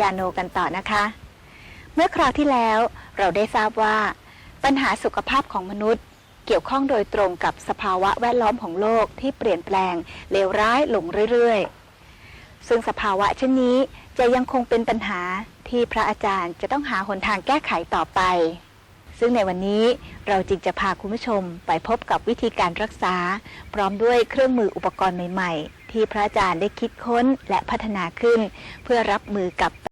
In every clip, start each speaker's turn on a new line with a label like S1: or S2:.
S1: ยาโนกันต่อนะคะ เมื่อคราวที่แล้วเราได้ทราบว่า ปัญหาสุขภาพของมนุษย์ เกี่ยวข้องโดยตรงกับสภาวะแวดล้อมของโลกที่เปลี่ยนแปลงเลวร้ายลงเรื่อยๆ ซึ่งสภาวะเช่นนี้จะยังคงเป็นปัญหาที่พระอาจารย์จะต้องหาหนทางแก้ไขต่อไป ซึ่งในวันนี้เราจึงจะพาคุณผู้ชมไปพบกับวิธีการรักษา พร้อมด้วยเครื่องมืออุปกรณ์ใหม่ๆ ที่พระอาจารย์ได้คิดค้นและพัฒนาขึ้น เพื่อรับมือกับ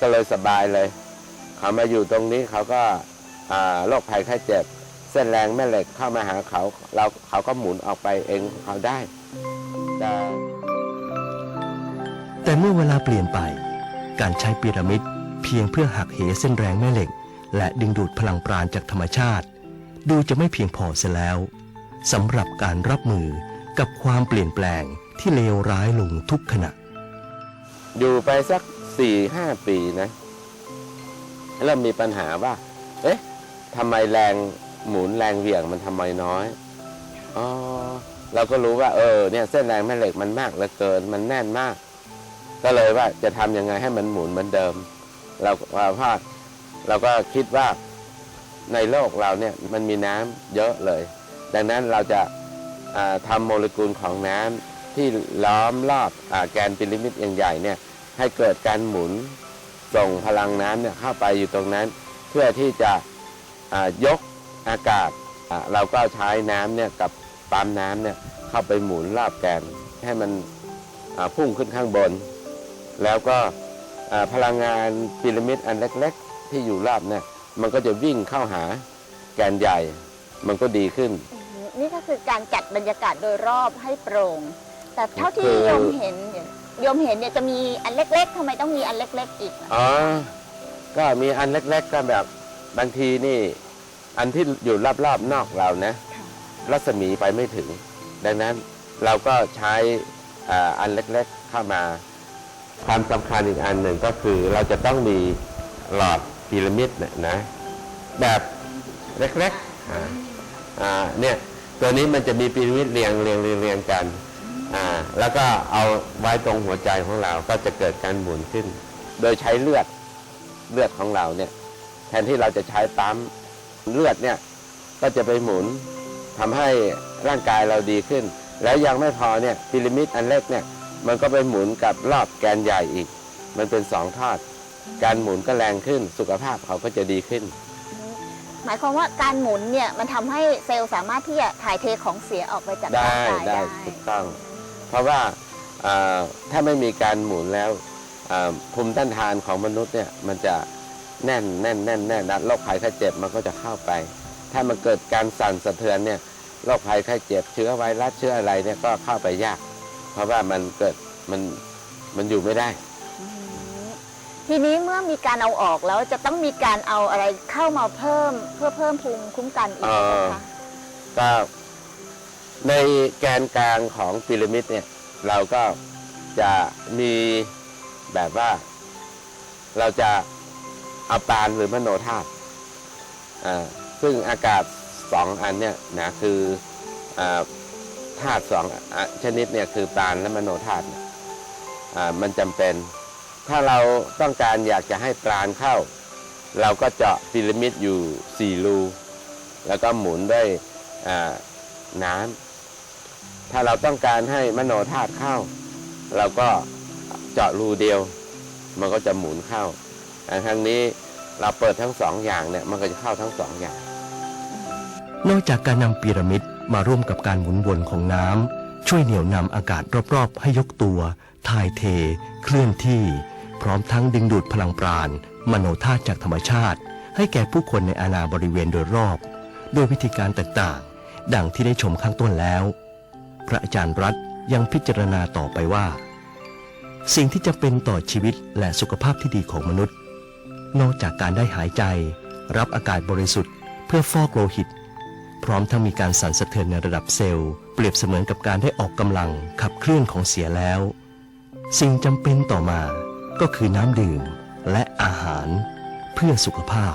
S2: ก็เลยสบายเลย เขามาอยู่ตรงนี้เขาก็อ่าโรคภัยไข้เจ็บ เส้นแรงแม่เหล็กเข้ามาหาเขาเราเขาก็หมุนออกไปเองของเขาได้ แต่
S3: แต่เมื่อเวลาเปลี่ยนไป การใช้พีระมิดเพียงเพื่อหักเหเส้นแรงแม่เหล็ก และดึงดูดพลังปราณจากธรรมชาติ ดูจะไม่เพียงพอเสียแล้วสำหรับการรับมือกับความเปลี่ยนแปลงที่เลวร้ายลงทุกขณะ
S2: อยู่ไปสัก สี่ห้าปีนะเริ่มมีปัญหาว่า เอ๊ะทำไมแรงหมุนแรงเหวี่ยงมันทำไมน้อยอ๋อเราก็รู้ว่า เออเนี่ยเส้นแรงแม่เหล็กมันมากเหลือเกิน มันแน่นมาก ก็เลยว่าจะทำยังไงให้มันหมุนเหมือนเดิม เราว่าพาเราก็คิดว่าในโลกเราเนี่ยมันมีน้ำเยอะเลย ดังนั้นเราจะาทำโมเลกุลของน้ำที่ล้อมรอบอแกนพีระมิดใหญ่ๆเนี่ย ให้เกิดการหมุนส่งพลังน้ำเนี่ยเข้าไปอยู่ตรงนั้น เพื่อที่จะอ่ายกอากาศอ่าเราก็ใช้น้ำเนี่ยกับปั๊มน้ำเนี่ยเข้าไปหมุนรอบแกนให้มันอ่าพุ่งขึ้นข้างบน แล้วก็อ่าพลังงานพีระมิดอันเล็ก ๆ ที่อยู่รอบเนี่ยมันก็จะวิ่งเข้าหาแกนใหญ่ มันก็ดีขึ้น
S1: นี่ก็คือการจัดบรรยากาศโดยรอบให้โปร่ง แต่เท่าที่
S2: คือ
S1: โยมเห็นเนี่ย โยมเห็นเนี่ยจะมีอันเล็กๆทำไมต้องมีอันเล็ก ๆ อีกอะ
S2: อ๋อ ก็มีอันเล็กๆก็แบบบางทีนี่ อันที่อยู่รอบๆนอกเรานะ รัศมีไปไม่ถึง ดังนั้นเราก็ใช้อ่าอันเล็กๆเข้ามา ความสำคัญอีกอันหนึ่งก็คือเราจะต้องมีหลอดพีระมิดเนี่ยนะ แบบเล็กๆอ่าอ่าเนี่ยตัวนี้มันจะมีพีระมิดเรียงเรียงเรียงเรียงกันอ่า แล้วก็เอาไว้ตรงหัวใจของเราก็จะเกิดการหมุนขึ้น โดยใช้เลือดเลือดของเราเนี่ยแทนที่เราจะใช้ปั๊มเลือดเนี่ยก็จะไปหมุนทำให้ร่างกายเราดีขึ้น แล้วยังไม่พอเนี่ยพีระมิดอันเล็กเนี่ยมันก็ไปหมุนกับรอบแกนใหญ่อีก มันเป็นสองทอด การหมุนก็แรงขึ้น สุขภาพเขาก็จะดีขึ้น
S1: หมายความว่าการหมุนเนี่ยมันทำให้เซลล์สามารถที่จะถ่ายเทของเสียออกไปจากร่าง
S2: ได้
S1: กาย
S2: ได้
S1: ได้
S2: ถูกต้อง เพราะว่าเอ่อถ้าไม่มีการหมุนแล้วเอ่อภูมิต้านทานของมนุษย์เนี่ยมันจะแน่นแน่นแน่นแน่นนะโรคภัยไข้เจ็บมันก็จะเข้าไป ถ้ามันเกิดการสั่นสะเทือนเนี่ยโรคภัยไข้เจ็บเชื้อไวรัสเชื้ออะไรเนี่ยก็เข้าไปยาก เพราะว่ามันเกิดมันมันอยู่ไม่ได้
S1: อืมทีนี้เมื่อมีการเอาออกแล้วจะต้องมีการเอาอะไรเข้ามาเพิ่มเพื่อเพิ่มภูมิคุ้มกันอีกไหม
S2: เอ่อ
S1: คะ
S2: ก็ ในแกนกลางของพีระมิดเนี่ยเราก็จะมีแบบว่า เราจะเอาปานหรือมโนธาตุอ่าซึ่งอากาศสองอันเนี่ยนะคืออาธาตุสองชนิดเนี่ยคือปานและมโนธาตุอ่ามันจำเป็น ถ้าเราต้องการอยากจะให้ปราณเข้า เราก็เจาะพีระมิดอยู่สี่รูแล้วก็หมุนด้วยอ่าน้ำ ถ้าเราต้องการให้มโนธาตุเข้า เราก็เจาะรูเดียว มันก็จะหมุนเข้าแต่ทางนี้เราเปิดทั้งสองอย่างเนี่ยมันก็จะเข้าทั้งสองอย่าง
S3: นอกจากการนำพีระมิดมาร่วมกับการหมุนวนของน้ำช่วยเหนี่ยวนำอากาศรอบๆ ให้ยกตัว ถ่ายเท เคลื่อนที่ พร้อมทั้งดึงดูดพลังปราณมโนธาตุจากธรรมชาติ ให้แก่ผู้คนในอาณาบริเวณโดยรอบ โดยวิธีการต่างๆ ดังที่ได้ชมข้างต้นแล้ว พระอาจารย์รัฐยังพิจารณาต่อไปว่า สิ่งที่จะเป็นต่อชีวิตและสุขภาพที่ดีของมนุษย์ นอกจากการได้หายใจ รับอากาศบริสุทธิ์ เพื่อฟอกโลหิต พร้อมทั้งมีการสั่นสะเทือนในระดับเซลล์ เปรียบเสมือนกับการได้ออกกำลังขับเคลื่อนของเสียแล้ว สิ่งจำเป็นต่อมาก็คือน้ำดื่มและอาหาร เพื่อสุขภาพ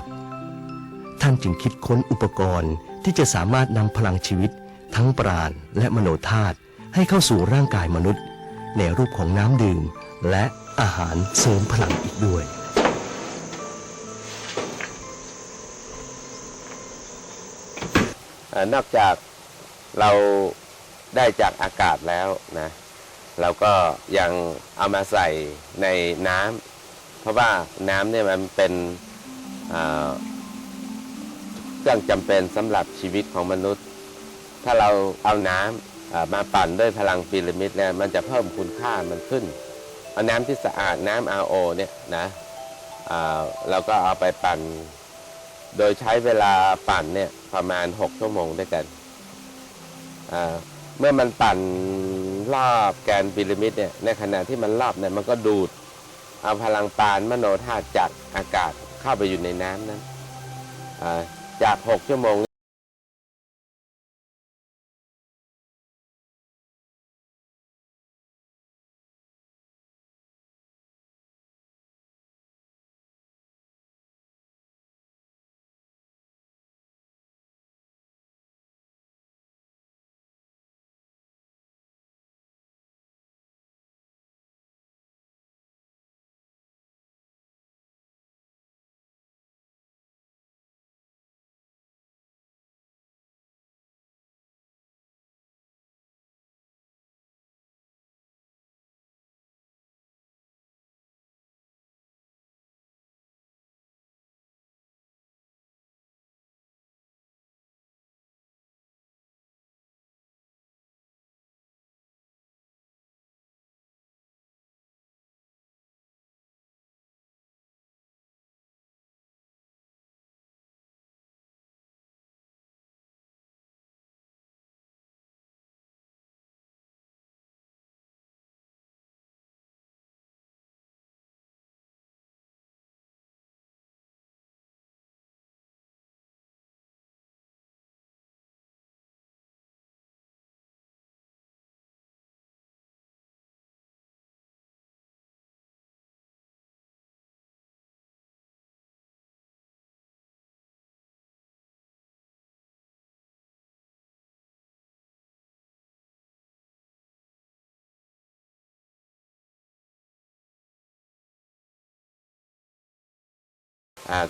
S3: ท่านจึงคิดค้นอุปกรณ์ที่จะสามารถนำพลังชีวิต ทั้งปราณและมโนธาตุให้เข้าสู่ร่างกายมนุษย์ ในรูปของน้ำดื่ม และอาหารเสริมพลังอีกด้วย
S2: อนอกจากเราได้จากอากาศแล้วนะเราก็ยังเอามาใส่ในน้ำเพราะว่าน้ำเนี่ยมันเป็นเครื่องจำเป็นสำหรับชีวิตของมนุษย์ ถ้าเราเอาน้ำอ่ามาปั่นด้วยพลังพีระมิดเนี่ยมันจะเพิ่มคุณค่ามันขึ้น เอาน้ำที่สะอาดน้ำ RO เนี่ยนะเราก็เอาไปปั่น โดยใช้เวลาปั่นเนี่ยประมาณ 6 ชั่วโมงด้วยกัน เมื่อมันปั่นรอบแกนพีระมิดเนี่ยในขณะที่มันรอบเนี่ยมันก็ดูด เอาพลังปานมโนธาตุจากอากาศเข้าไปอยู่ในน้ำนั้นอ่าจาก 6 ชั่วโมง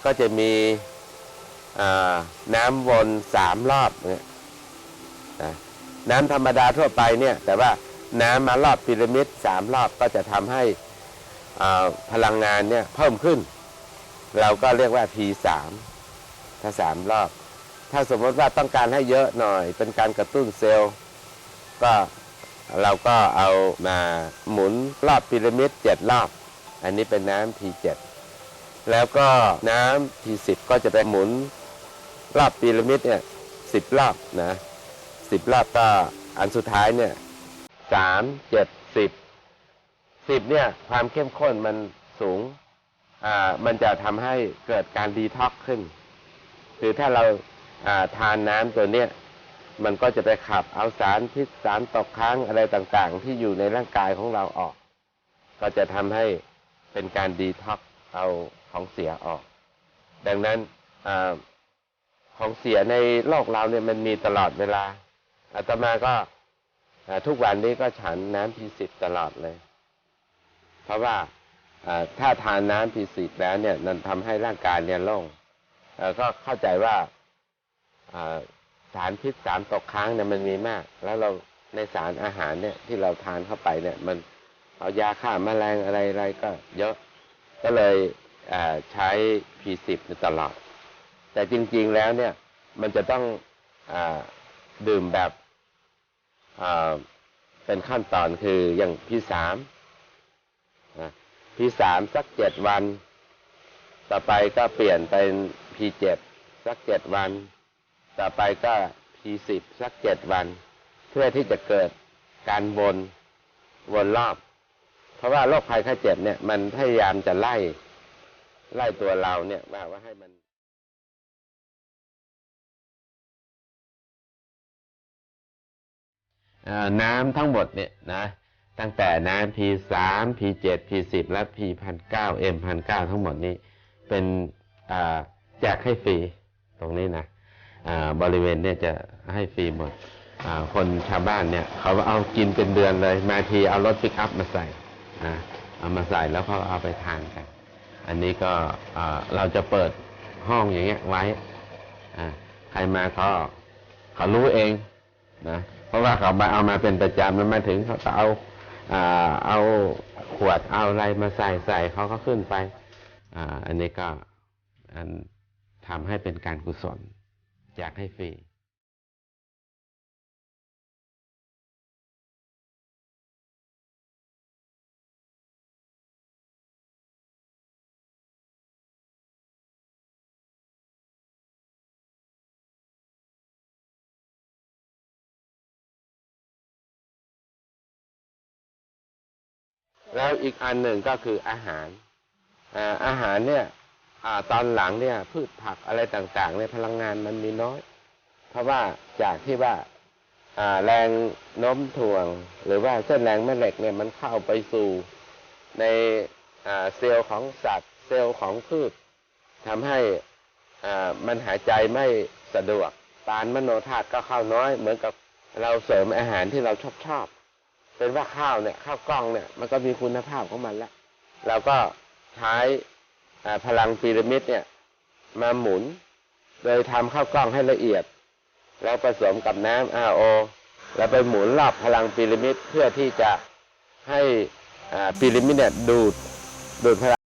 S2: ก็จะมีน้ำวนสามรอบเนี่ยน้ำธรรมดาทั่วไปเนี่ย แต่ว่าน้ำมารอบพีระมิดสามรอบก็จะทำให้พลังงานเนี่ยเพิ่มขึ้น เราก็เรียกว่า P3 ถ้าสามรอบ ถ้าสมมติว่าต้องการให้เยอะหน่อย เป็นการกระตุ้นเซลล์ ก็เราก็เอามาหมุนรอบพีระมิดเจ็ดรอบ อันนี้เป็นน้ำ P7 แล้วก็น้ำ P10 ก็จะไปหมุนรอบพีระมิดเนี่ยสิบรอบนะสิบรอบก็อันสุดท้ายเนี่ยสามเจ็ดสิบสิบเนี่ยความเข้มข้นมันสูงอ่ามันจะทำให้เกิดการดีท็อกขึ้น คือถ้าเราอ่าทานน้ำตัวเนี้ยมันก็จะไปขับเอาสารพิษสารตกค้างอะไรต่างๆ ที่อยู่ในร่างกายของเราออก ก็จะทำให้เป็นการดีท็อกเอา ของเสียออก ดังนั้นอของเสียในโลกเราเนี่ยมันมีตลอดเวลาอาตมาก็ทุกวันนี้ก็ฉันน้ำพีสิบตลอดเลย เพราะว่าถ้าทานน้ำพีสิบแล้วเนี่ยมันทำให้ร่างกายเนี่ยโล่งก็เข้าใจว่าสารพิษสารตกค้างเนี่ยมันมีมาก แล้วเราในสารอาหารเนี่ยที่เราทานเข้าไปเนี่ย มันเอายาฆ่าแมลงอะไรอะไรก็เยอะ ก็เลย ใช้ P10 ตลอด แต่จริง ๆ แล้วเนี่ย มันจะต้องอดื่มแบบเป็นขั้นตอนคืออย่าง P3 P3 สักเจ็ดวัน ต่อไปก็เปลี่ยนเป็น P7 สักเจ็ดวัน ต่อไปก็ P10 สักเจ็ดวัน เพื่อที่จะเกิดการวนวนรอบ เพราะว่าโรคภัยไข้เจ็บเนี่ยมันพยายามจะไล่ ไล่ตัวเราเนี่ยว่าว่าให้มันน้ำทั้งหมดเนี่ยนะตั้งแต่น้ำ P3 P7 P10 และ P1009 M1009 ทั้งหมดนี้เป็นแจกให้ฟรีตรงนี้นะบริเวณเนี่ยจะให้ฟรีหมดคนชาวบ้านเนี่ยเขาเอากินเป็นเดือนเลย มาทีเอารถปิกอัพมาใส่อ่าเอามาใส่แล้วเขาเอาไปทานกัน อันนี้ก็เราจะเปิดห้องอย่างเงี้ยไว้ใครมาก็เขารู้เองนะเพราะว่าเขามาเอามาเป็นประจำแล้วมาถึงเขาก็เอาเอาขวดเอาอะไรมาใส่ใส่เขาก็ขึ้นไปอ,อันนี้ก็ทำให้เป็นการกุศลอยากให้ฟรี แล้วอีกอันหนึ่งก็คืออาหารอาหารเนี่ยอตอนหลังเนี่ย พืชผักอะไรต่างๆเนี่ยพลังงานมันมีน้อย เพราะว่าจากที่ว่าแรงโน้มถ่วง หรือว่าเส้นแรงแม่เหล็กเนี่ยมันเข้าไปสู่ในเซลล์ของสัตว์ เซลล์ของพืชทำให้มันหายใจไม่สะดวกปานมโนธาตุก็เข้าน้อย เหมือนกับเราเสริมอาหารที่เราชอบชอบ เป็นว่าข้าวเนี่ยข้าวกล้องเนี่ยมันก็มีคุณภาพของมันแล้วเราก็ใช้พลังพีระมิดเนี่ย มาหมุน โดยทำข้าวกล้องให้ละเอียด แล้วผสมกับน้ำ RO แล้วไปหมุนรอบพลังพีระมิดเพื่อที่จะให้พีระมิดเนี่ยดูดดูดพลัง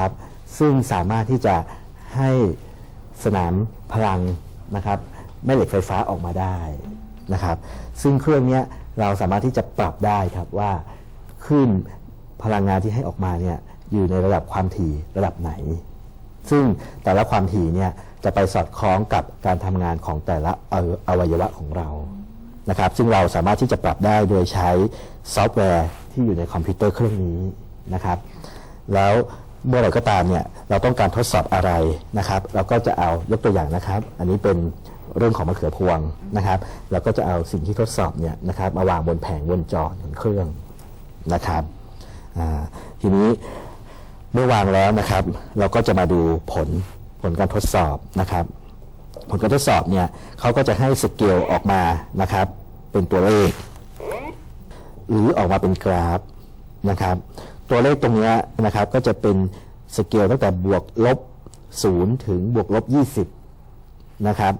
S4: นะครับ ซึ่งสามารถที่จะให้สนามพลังนะครับแม่เหล็กไฟฟ้าออกมาได้นะครับ ซึ่งเครื่องนี้เราสามารถที่จะปรับได้ครับว่าคลื่นพลังงานที่ให้ออกมาเนี่ยอยู่ในระดับความถี่ระดับไหน ซึ่งแต่ละความถี่เนี่ยจะไปสอดคล้องกับการทำงานของแต่ละอวัอวัยวะของเรานะครับ ซึ่งเราสามารถที่จะปรับได้โดยใช้ซอฟต์แวร์ที่อยู่ในคอมพิวเตอร์เครื่องนี้นะครับ แล้ว เมื่อไรก็ตามเนี่ยเราต้องการทดสอบอะไรนะครับ เราก็จะเอายกตัวอย่างนะครับ อันนี้เป็นเรื่องของมะเขือพวงนะครับ เราก็จะเอาสิ่งที่ทดสอบเนี่ยนะครับมาวางบนแผงบนจอของเครื่องนะครับทีนี้เมื่อวางแล้วนะครับ เราก็จะมาดูผลผลการทดสอบนะครับ ผลการทดสอบเนี่ยเขาก็จะให้สเกลออกมานะครับ เป็นตัวเลข หรือออกมาเป็นกราฟนะครับ ตัวเลขตรงนี้นะครับก็จะเป็นสเกลตั้งแต่บวกลบ 0 ถึงบวกลบ 20 นะครับ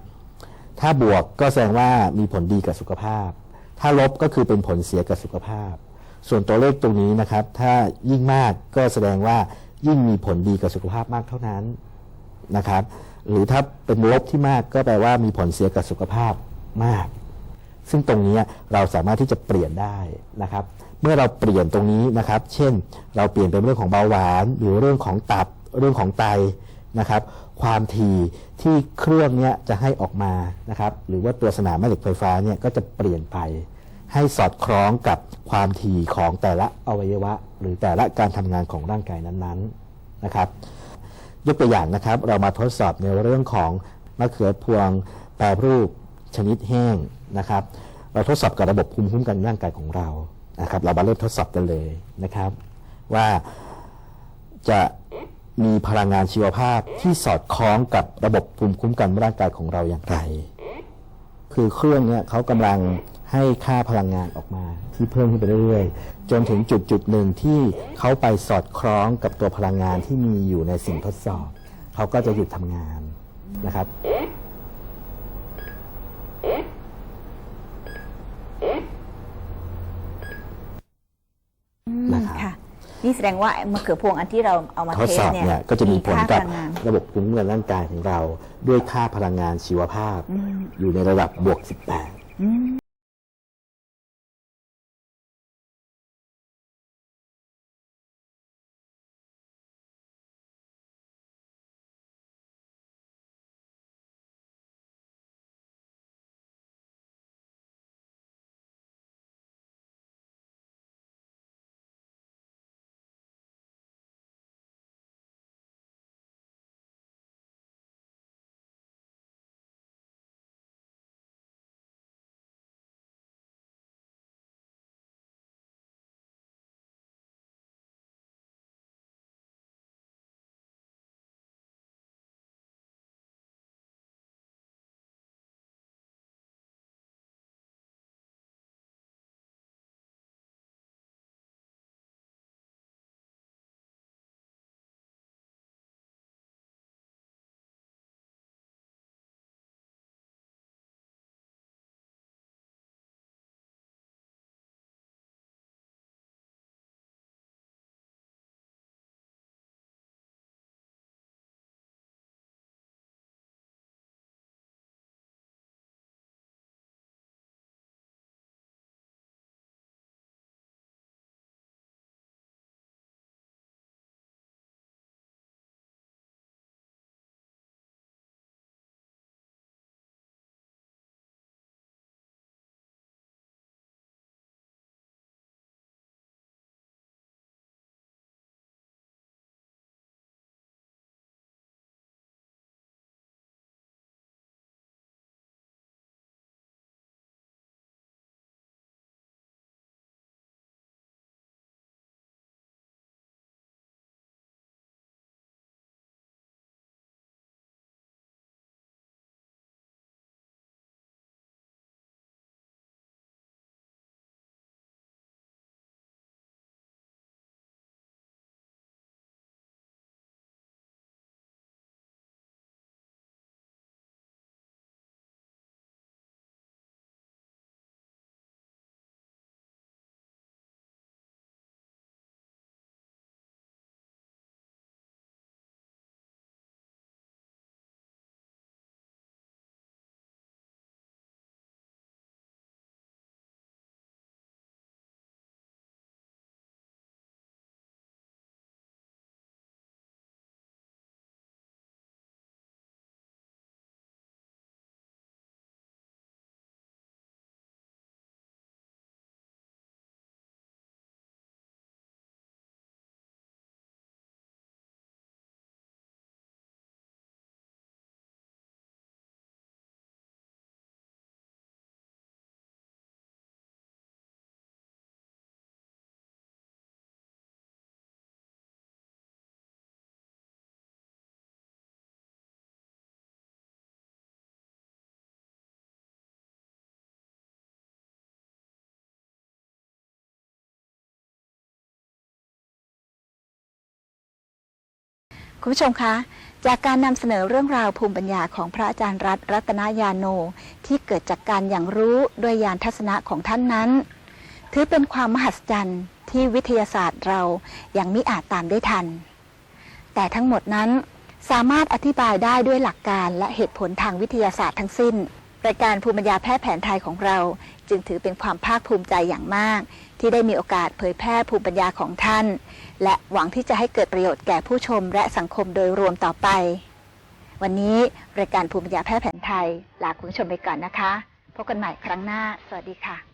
S4: ถ้าบวกก็แสดงว่ามีผลดีกับสุขภาพ ถ้าลบก็คือเป็นผลเสียกับสุขภาพ ส่วนตัวเลขตรงนี้นะครับ ถ้ายิ่งมากก็แสดงว่ายิ่งมีผลดีกับสุขภาพมากเท่านั้นนะครับ หรือถ้าเป็นลบที่มากก็แปลว่ามีผลเสียกับสุขภาพมาก ซึ่งตรงนี้เราสามารถที่จะเปลี่ยนได้นะครับ เมื่อเราเปลี่ยนตรงนี้นะครับ เช่น เราเปลี่ยนเป็นเรื่องของเบาหวาน หรือเรื่องของตับ เรื่องของไตนะครับ ความถี่ที่เครื่องเนี้ยจะให้ออกมานะครับ หรือว่าตัวสนามแม่เหล็กไฟฟ้าเนี่ยก็จะเปลี่ยนไป ให้สอดคล้องกับความถี่ของแต่ละอวัยวะ หรือแต่ละการทำงานของร่างกายนั้นๆนะครับ ยกตัวอย่างนะครับ เรามาทดสอบในเรื่องของมะเขือพวงแปรรูปชนิดแห้งนะครับ เราทดสอบกับระบบภูมิคุ้มกันร่างกายของเรา นะครับเรามาเริ่มทดสอบกันเลยนะครับ ว่าจะมีพลังงานชีวภาพที่สอดคล้องกับระบบภูมิคุ้มกันร่างกายของเราอย่างไร คือเครื่องเนี่ยเขากำลังให้ค่าพลังงานออกมาที่เพิ่มขึ้นไปเรื่อยๆ จนถึงจุดจุดหนึ่งที่เขาไปสอดคล้องกับตัวพลังงานที่มีอยู่ในสิ่งทดสอบ เขาก็จะหยุดทำงานนะครับ
S1: อืม
S4: นะครับ
S1: ค่ะ นี่แสดงว่ามะเขือพวงอันที่เราเอามา
S4: ทด
S1: เท
S4: ส
S1: ส
S4: อบ
S1: เนี่ย
S4: เนี่ยก็จะมีผล
S1: ค่า
S4: กับ
S1: พลังงาน
S4: ระบบภูมิคุ้มกันร่างกายของเรา ด้วยค่าพลังงานชีวภาพ อยู่ในระดับ บวก 18
S1: คุณผู้ชมคะ จากการนำเสนอเรื่องราวภูมิปัญญาของพระอาจารย์รัตน์รัตนยาโน ที่เกิดจากการอย่างรู้ด้วยยานทัศนะของท่านนั้น ถือเป็นความมหัศจรรย์ที่วิทยาศาสตร์เรายังมิอาจตามได้ทัน แต่ทั้งหมดนั้นสามารถอธิบายได้ด้วยหลักการและเหตุผลทางวิทยาศาสตร์ทั้งสิ้นรายการภูมิปัญญาแพทย์แผนไทยของเรา จึงถือเป็นความภาคภูมิใจอย่างมาก ที่ได้มีโอกาสเผยแพร่ภูมิปัญญาของท่าน และหวังที่จะให้เกิดประโยชน์แก่ผู้ชมและสังคมโดยรวมต่อไป วันนี้รายการภูมิปัญญาแพทย์แผนไทยลาคุณผู้ชมไปก่อนนะคะ พบกันใหม่ครั้งหน้า สวัสดีค่ะ